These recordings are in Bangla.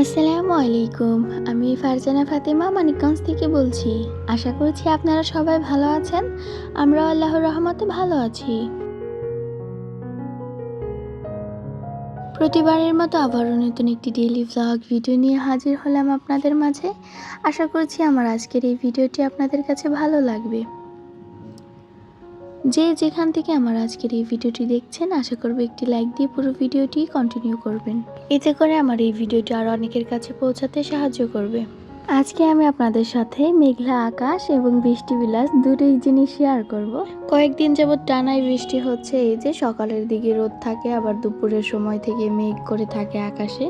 আসসালামু আলাইকুম, আমি ফারজানা ফাতেমা মানিকগঞ্জ থেকে বলছি। আশা করছি আপনারা সবাই ভালো আছেন। আমরা আল্লাহর রহমতে ভালো আছি। প্রতিবারের মতো আবারও নতুন একটি ডেইলি ভ্লগ ভিডিও নিয়ে হাজির হলাম আপনাদের মাঝে। আশা করছি আমার আজকের এই ভিডিওটি আপনাদের কাছে ভালো লাগবে। যে যেখান থেকে আমার আজকের এই ভিডিওটি দেখছেন, আশা করব একটি লাইক দিয়ে পুরো ভিডিওটি কন্টিনিউ করবেন। এতে করে আমার এই ভিডিওটি আরও অনেকের কাছে পৌঁছাতে সাহায্য করবে। আজকে আমি আপনাদের সাথে মেঘলা আকাশ এবং বৃষ্টি বিলাস দুটোই জিনিস শেয়ার করব। কয়েকদিন যাবৎ টানাই বৃষ্টি হচ্ছে, এই যে সকালের দিকে রোদ থাকে, আবার দুপুরের সময় থেকে মেঘ করে থাকে আকাশে।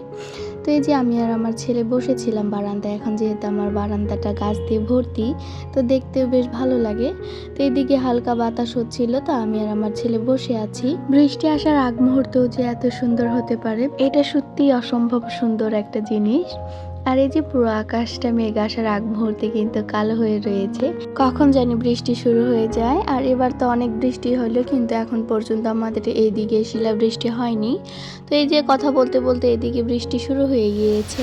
তো এই যে আমি আর আমার ছেলে বসেছিলাম বারান্দা এখন যেহেতু আমার বারান্দাটা গাছ দিয়ে ভর্তি, তো দেখতেও বেশ ভালো লাগে। তো এদিকে হালকা বাতাস হচ্ছিল, তো আমি আর আমার ছেলে বসে আছি। বৃষ্টি আসার আগ মুহূর্তেও যে এত সুন্দর হতে পারে, এটা সত্যি অসম্ভব সুন্দর একটা জিনিস। আর এই যে পুরো আকাশটা মেঘ আসার আগ মুহূর্তে কিন্তু কালো হয়ে রয়েছে। কখন জানি বৃষ্টি শুরু হয়ে যায়, আর এবার তো অনেক বৃষ্টি হলো কিন্তু এখন পর্যন্ত আমাদের এইদিকে শিলা বৃষ্টি হয়নি। তো এই যে কথা বলতে বলতে এদিকে বৃষ্টি শুরু হয়ে গিয়েছে।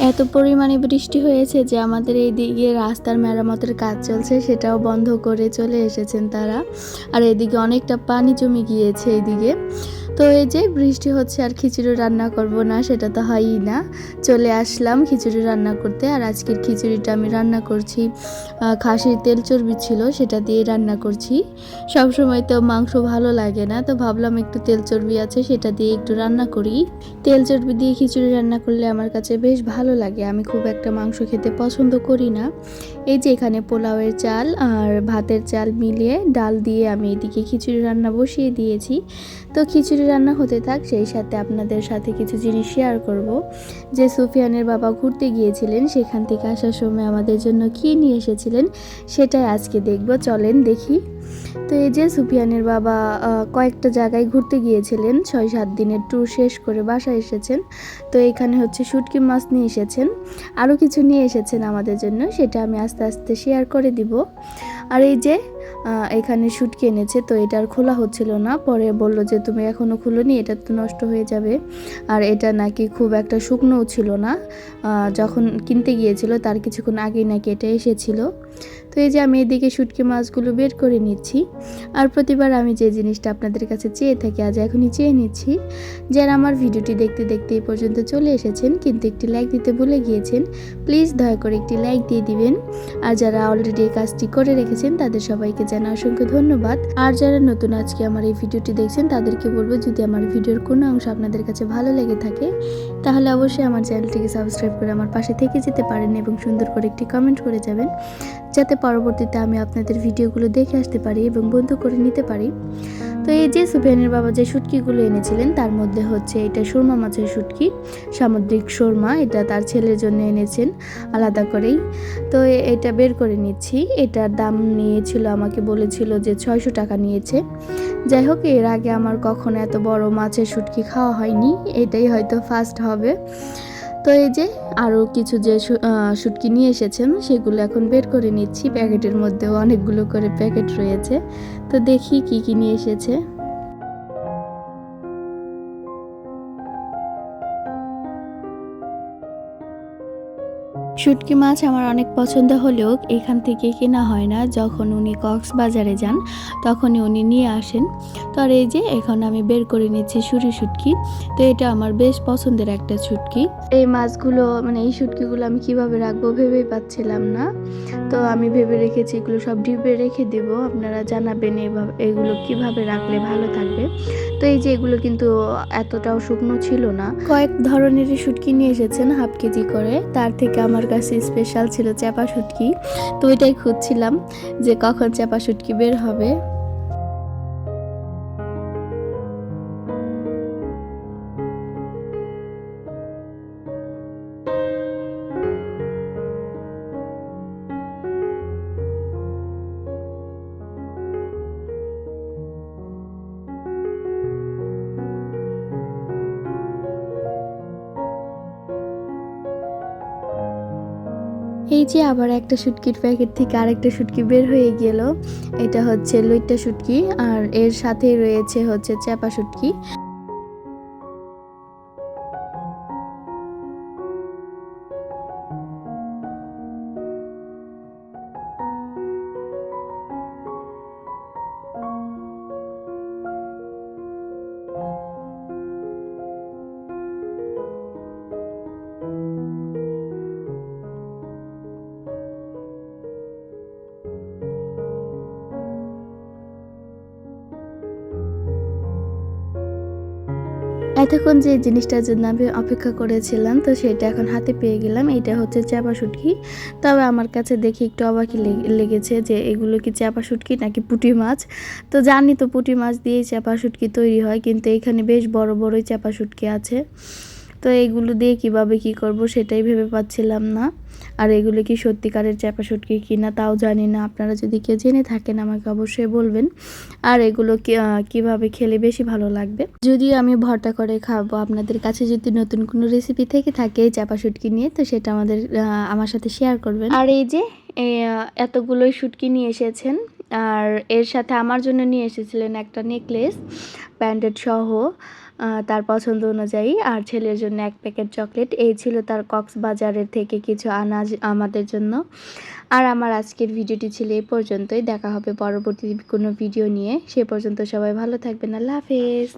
এত পরিমাণে বৃষ্টি হয়েছে যে আমাদের এই দিকে রাস্তার মেরামতের কাজ চলছে, সেটাও বন্ধ করে চলে এসেছেন তারা। আর এদিকে অনেকটা পানি জমে গিয়েছে এইদিকে তো এই যে বৃষ্টি হচ্ছে আর খিচুড়ি রান্না করব না, সেটা তো হয়ই না। চলে আসলাম খিচুড়ি রান্না করতে আর আজকের খিচুড়িটা আমি রান্না করছি। খাসির তেল চর্বি ছিল, সেটা দিয়ে রান্না করছি। সব সময় তো মাংস ভালো লাগে না, তো ভাবলাম একটু তেল চর্বি আছে, সেটা দিয়ে একটু রান্না করি। তেল চর্বি দিয়ে খিচুড়ি রান্না করলে আমার কাছে বেশ ভালো লাগে, আমি খুব একটা মাংস খেতে পছন্দ করি না। এই যে এখানে পোলাওয়ের চাল আর ভাতের চাল মিলিয়ে ডাল দিয়ে আমি এদিকে খিচুড়ি রান্না বসিয়ে দিয়েছি। তো খিচুড়ি রান্না হতে থাক, সেই সাথে আপনাদের সাথে কিছু জিনিস শেয়ার করব। যে সুফিয়ানের বাবা ঘুরতে গিয়েছিলেন, সেখান থেকে আসার সময় আমাদের জন্য কী নিয়ে এসেছিলেন, সেটাই আজকে দেখব। চলেন দেখি। তো এই যে সুফিয়ানের বাবা কয়েকটা জায়গায় ঘুরতে গিয়েছিলেন ছয় সাত দিনের ট্যুর শেষ করে বাসায় এসেছেন। তো এখানে হচ্ছে শুটকি মাছ নিয়ে এসেছেন। আরও কিছু নিয়ে এসেছেন আমাদের জন্য, সেটা আমি আস্তে আস্তে শেয়ার করে দিব। আর এই যে এখানে শুটকে এনেছে, তো এটা আর খোলা হচ্ছিল না। পরে বলল যে, তুমি এখনও খুলোনি, এটা তো নষ্ট হয়ে যাবে। আর এটা নাকি খুব একটা শুকনোও ছিল না। যখন কিনতে গিয়েছিল, তার কিছুক্ষণ আগেই নাকি এটা এসেছিল। তো এই যে আমি এদিকে শুটকি মাছগুলো বের করে নিচ্ছি। আর প্রতিবার আমি যে জিনিসটা আপনাদের কাছে চেয়ে থাকি, আজ এখনই চেয়ে নিচ্ছি। যারা আমার ভিডিওটি দেখতে দেখতে এই পর্যন্ত চলে এসেছেন, কিন্তু একটি লাইক দিতে ভুলে গিয়েছেন প্লিজ দয়া করে একটি লাইক দিয়ে দিবেন। আর যারা অলরেডি এই কাজটি করে রেখেছেন, তাদের সবাইকে জানা অসংখ্য ধন্যবাদ। আর যারা নতুন আজকে আমার এই ভিডিওটি দেখছেন, তাদেরকে বলব যদি আমার ভিডিওর কোনো অংশ আপনাদের কাছে ভালো লেগে থাকে তাহলে অবশ্যই আমার চ্যানেলটিকে সাবস্ক্রাইব করে আমার পাশে থেকে যেতে পারেন এবং সুন্দর করে একটি কমেন্ট করে যাবেন, যাতে পরবর্তীতে আমি আপনাদের ভিডিওগুলো দেখে আসতে পারি এবং বন্ধু করে নিতে পারি। তো এই যে সুফিয়ানের বাবা যে শুটকিগুলো এনেছিলেন, তার মধ্যে হচ্ছে এটা সুরমা মাছের শুটকি, সামুদ্রিক সুরমা, এটা তার ছেলের জন্য এনেছেন, আলাদা করেই। তো এটা বের করে নিচ্ছি। এটার দাম নিয়েছিল, আমাকে বলেছিল যে ছয়শো টাকা নিয়েছে। যাই হোক, এর আগে আমার কখনো এত বড় মাছের শুটকি খাওয়া হয়নি, এটাই হয়তো ফার্স্ট হবে। তো এই যে আরও কিছু যে শুটকি নিয়ে এসেছেন, সেগুলো এখন বের করে নিচ্ছি। প্যাকেটের মধ্যেও অনেকগুলো করে প্যাকেট রয়েছে। তো দেখি কি কি নিয়ে এসেছে। শুটকি মাছ আমার অনেক পছন্দ হলেও এখান থেকে কেনা হয় না। যখন উনি কক্সবাজারে যান, তখনই উনি নিয়ে আসেন। তো আর এই যে, এখন আমি বের করে নিচ্ছি সুরি শুটকি। তো এটা আমার বেশ পছন্দের একটা শুটকি। এই মাছগুলো মানে এই শুটকিগুলো আমি কীভাবে রাখব ভেবেই পাচ্ছিলাম না। তো আমি ভেবে রেখেছি এগুলো সব ডিপে রেখে দেব। আপনারা জানাবেন এভাবে, এগুলো কীভাবে রাখলে ভালো থাকবে। তো এই যে, এগুলো কিন্তু এতটাও শুকনো ছিল না। কয়েক ধরনেরই শুটকি নিয়ে এসেছেন হাফ কেজি করে। তার থেকে আমার কাছে স্পেশাল ছিল চাপা শুটকি তো ওইটাই খুঁজছিলাম যে কখন চাপা শুটকি বের হবে। এই যে আবার একটা শুটকির প্যাকেট থেকে আরেকটা শুটকি বের হয়ে গেল। এটা হচ্ছে লইট্টা শুটকি আর এর সাথে রয়েছে হচ্ছে চাপা শুটকি। এতক্ষণ যে জিনিসটার জন্য আমি অপেক্ষা করেছিলাম, তো সেটা এখন হাতে পেয়ে গেলাম। এটা হচ্ছে চাপা শুটকি। তবে আমার কাছে দেখি একটু অবাকি লেগে- লেগেছে যে এগুলো কি চাপা শুটকি নাকি পুঁটি মাছ? তো জানি তো পুঁটি মাছ দিয়েই চাপা শুটকি তৈরি হয়, কিন্তু এখানে বেশ বড় বড়ই চাপা শুটকি আছে। এইগুলো দিয়ে কীভাবে কি করব সেটাই ভেবে পাচ্ছিলাম না। আর এগুলো কি সত্যিকারের চাপা শুটকি কিনা তাও জানি না। আপনারা যদি কেউ জেনে থাকেন আমাকে অবশ্যই বলবেন। আর এগুলো কীভাবে খেলে বেশি ভালো লাগবে? যদিও আমি ভর্তা করে খাব, আপনাদের কাছে যদি নতুন কোনো রেসিপি থেকে থাকে চাপা শুটকি নিয়ে, তো সেটা আমাদের আমার সাথে শেয়ার করবেন। আর এই যে এতগুলোই শুটকি নিয়ে এসেছেন, আর এর সাথে আমার জন্য নিয়ে এসেছিলেন একটা নেকলেস ব্যান্ডেড সহ। তার পছন্দ অনুযায়ী আর ছেলের জন্য এক প্যাকেট চকলেট। এই ছিল তার কক্সবাজারের থেকে কিছু আনাজ আমাদের জন্য। আর আমার আজকের ভিডিওটি ছিল এই পর্যন্তই। দেখা হবে পরবর্তী কোনো ভিডিও নিয়ে। সে পর্যন্ত সবাই ভালো থাকবেন। আল্লাহ হাফেজ।